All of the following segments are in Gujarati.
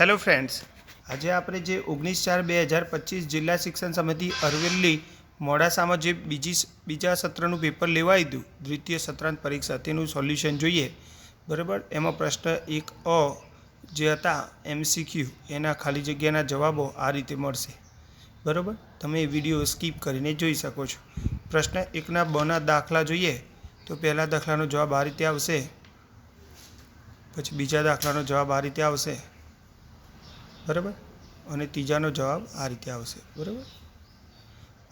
Hello friends. આજે આપણે જે ઓગણીસ ચાર બે હજાર પચીસ જિલ્લા શિક્ષણ સમિતિ અરવેલી મોડાસામાં જે બીજી બીજા સત્રનું પેપર લેવાયું હતું દ્વિતીય સત્રાંત પરીક્ષા તેનું સોલ્યુશન જોઈએ. બરાબર? એમાં પ્રશ્ન એક અ, જે હતા એમસીક્યુ, એના ખાલી જગ્યાના જવાબો આ રીતે મળશે. બરાબર? તમે વીડિયો સ્કીપ કરીને જોઈ શકો છો. પ્રશ્ન એકના બના દાખલા જોઈએ, તો પહેલા દાખલાનો જવાબ આ રીતે આવશે. પછી બીજા દાખલાનો જવાબ આ રીતે આવશે. બરાબર? અને ત્રીજાનો જવાબ આ રીતે આવશે, બરાબર?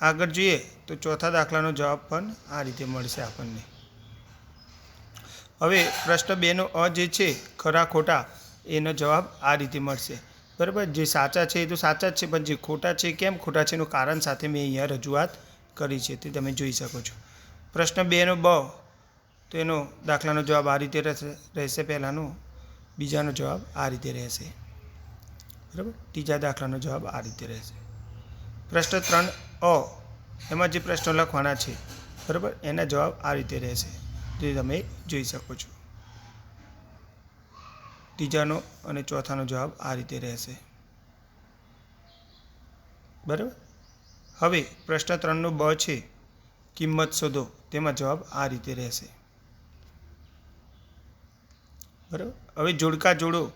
આગળ જોઈએ તો ચોથા દાખલાનો જવાબ પણ આ રીતે મળશે આપણને. હવે પ્રશ્ન બેનો અ જે છે, ખરા, ખોટા, એનો જવાબ આ રીતે મળશે. બરાબર? જે સાચા છે એ તો સાચા જ છે, પણ જે ખોટા છે કેમ? ખોટા છે એનું કારણ સાથે મેં અહીંયા રજૂઆત કરી છે, તે તમે જોઈ શકો છો. પ્રશ્ન બેનો બ, તો એનો દાખલાનો જવાબ આ રીતે રહેશે પહેલાંનો, બીજાનો જવાબ આ રીતે રહેશે. બરાબર? ત્રીજા દાખલાનો જવાબ આ રીતે રહેશે. પ્રશ્ન ત્રણ અ. એમાં જે પ્રશ્નો લખવાના છે, બરાબર? એના જવાબ આ રીતે રહેશે. જે તમે જોઈ શકો છો. ત્રીજાનો અને ચોથાનો જવાબ આ રીતે રહેશે. બરાબર? હવે પ્રશ્ન ત્રણનો બ છે, કિંમત શોધો. તેમાં જવાબ આ રીતે રહેશે. બરાબર? હવે જોડકા જોડો.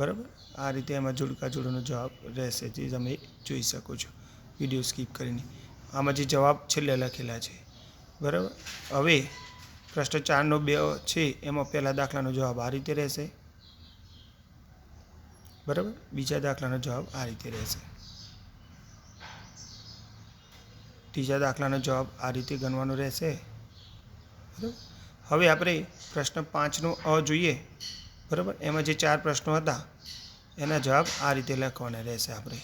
બરાબર? આ રીતે એમાં જોડકા જોડોનો જવાબ રહેશે, જે તમે જોઈ શકો છો. વીડિયો સ્કીપ કરીને. આમાં જે જવાબ છેલ્લે લખેલા છે. બરાબર? હવે પ્રશ્ન ચારનો બે છે, એમાં પહેલા દાખલાનો જવાબ આ રીતે રહેશે. બરાબર? બીજા દાખલાનો જવાબ આ રીતે રહેશે. ત્રીજા દાખલાનો જવાબ આ રીતે ગણવાનો રહેશે. બરાબર? હવે આપણે પ્રશ્ન પાંચનો અ જોઈએ. બરાબર? એમાં જે ચાર પ્રશ્નો હતા, એના જવાબ આ રીતે લખવાના રહેશે આપણે.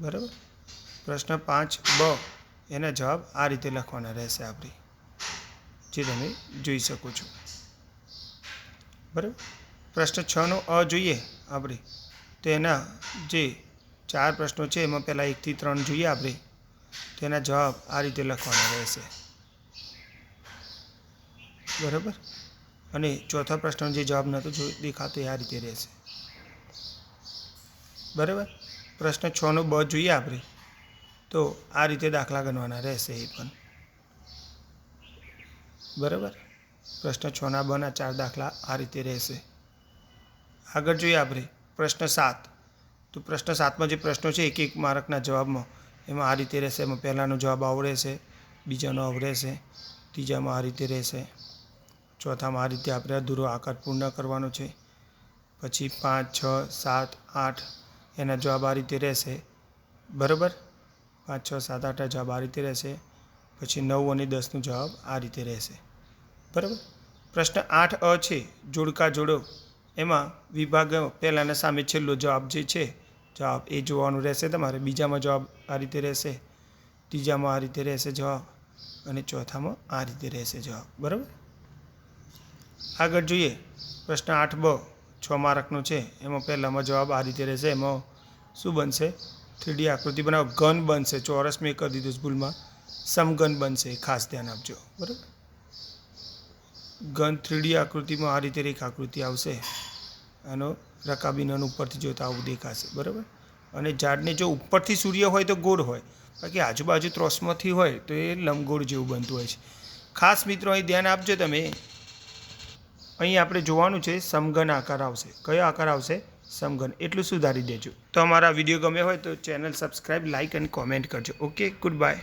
બરાબર? પ્રશ્ન પાંચ બ, એના જવાબ આ રીતે લખવાના રહેશે આપણે, જે તમે જોઈ શકો છો. બરાબર? પ્રશ્ન છનો અ જોઈએ આપણે. તો એના જે ચાર પ્રશ્નો છે, એમાં પહેલાં એકથી ત્રણ જોઈએ આપણે. તેના જવાબ આ રીતે લખવાના રહેશે. બરાબર? અને ચોથા પ્રશ્નનો જે જવાબ નહોતો જો દેખાતો એ આ રીતે રહેશે. બરાબર? પ્રશ્ન છનો બ જોઈએ આપણે. તો આ રીતે દાખલા ગણવાના રહેશે એ પણ. બરાબર? પ્રશ્ન છના બના ચાર દાખલા આ રીતે રહેશે. આગળ જોઈએ આપણે. પ્રશ્ન સાત. તો પ્રશ્ન સાતમાં જે પ્રશ્નો છે, એક એક માર્કના જવાબમાં, એમાં આ રીતે રહેશે. એમાં પહેલાંનો જવાબ આવડે રહેશે બીજાનો આવડે રહેશે ત્રીજામાં આ રીતે રહેશે. ચોથામાં આ રીતે આપણે અધૂરો આકાર પૂર્ણ કરવાનો છે. પછી પાંચ, છ, સાત, આઠ એના જવાબ આ રીતે રહેશે. બરાબર? પાંચ, છ, સાત, આઠ જવાબ આ રીતે રહેશે. પછી નવ અને દસનો જવાબ આ રીતે રહેશે. બરાબર? પ્રશ્ન આઠ અ છે, જોડકા જોડો. એમાં વિભાગ પહેલાંના સામે છેલ્લો જવાબ જે છે, જવાબ એ જોવાનું રહેશે તમારે. બીજામાં જવાબ આ રીતે રહેશે. ત્રીજામાં આ રીતે રહેશે જવાબ. અને ચોથામાં આ રીતે રહેશે જવાબ. બરાબર? આગળ જોઈએ. પ્રશ્ન આઠ બ, છ માર્કનો છે. એમાં પહેલાંમાં જવાબ આ રીતે રહેશે. એમાં શું બનશે? થ્રીડી આકૃતિ બનાવો. ઘન બનશે. ચોરસ મેં કરી દીધું ભૂલમાં. સમઘન બનશે. ખાસ ધ્યાન આપજો. બરાબર? ઘન થ્રીડી આકૃતિમાં આ રીતે રેખાકૃતિ આવશે. આનો રકાબીનો ઉપરથી જોતા આવું દેખાશે. બરાબર? અને ઝાડને જો ઉપરથી સૂર્ય હોય તો ગોળ હોય. બાકી આજુબાજુ ત્રોસમાંથી હોય તો એ લંબગોળ જેવું બનતું હોય છે. ખાસ મિત્રો અહીં ધ્યાન આપજો તમે. અહીં આપણે જોવાનું છે સમઘન આકાર આવશે. કયો આકાર આવશે? સમઘન. એટલું સુધારી દેજો. તો અમારા વીડિયો ગમે હોય તો ચેનલ સબસ્ક્રાઈબ લાઇક અને કોમેન્ટ કરજો. Okay, good bye.